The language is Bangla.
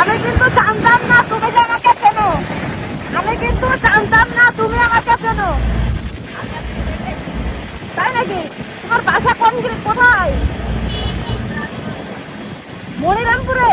আমি কিন্তু জানতাম না তুমি আমাকে আমি কিন্তু জানতাম না তুমি আমাকে তোমার বাসা কোন কোথায়? মনিরামপুরে?